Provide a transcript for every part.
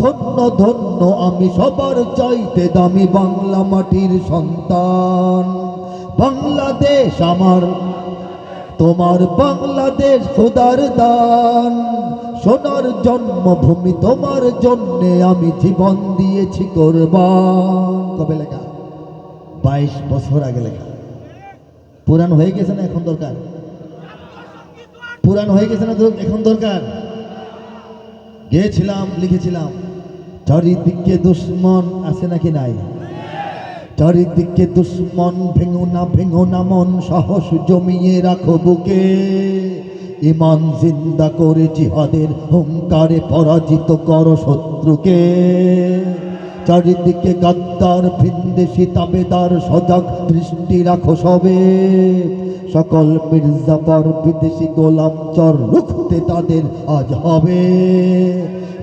ধন্য ধন্য, আমি সবার চাইতে দামি বাংলা মাটির সন্তান। বাংলাদেশ আমার, তোমার বাংলাদেশ খোদার দান। সোনার জন্মভূমি তোমার জন্যে আমি জীবন দিয়েছি কোরবান। কবে লেখা? বাইশ বছর আগে লেখা। পুরান হয়ে গেছে না এখন দরকার? পুরান হয়ে গেছে না এখন দরকার? গেছিলাম লিখেছিলাম। চারিদিকে দুশ্মন আছে নাকি নাই? চারিদিকে দুশ্মন, ভেঙো না ভেঙো না মন, সাহস জমিয়ে রাখো বুকে। ইমান জিন্দা করে জিহাদের হুঙ্কারে পরাজিত করো শত্রুকে। চারিদিকে গাদ্দার, ভিনদেশি, তাবেদার, সজাগ দৃষ্টি রাখো সবে। সকল মির্জাফর বিদেশি গোলাম চর রুখতে তাদের আজ হবে।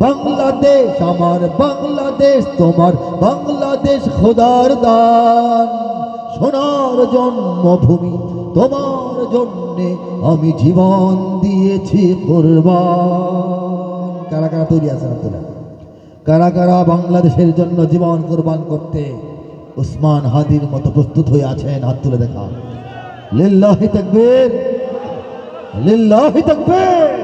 বাংলাদেশ, আমার বাংলাদেশ, তোমার বাংলাদেশ খোদার দান। সোনার জন্মভূমি, তোমার জন্যে আমি জীবন দিয়েছি কোরবান। কারা কারা তৈরি আছে আপনারা কারা কারা বাংলাদেশের জন্য জীবন কোরবান করতে উসমান হাদির মতো প্রস্তুত হয়ে আছেন? হাত তুলে দেখা লিল্লাহি তাকবীর। লিল্লাহি তাকবীর।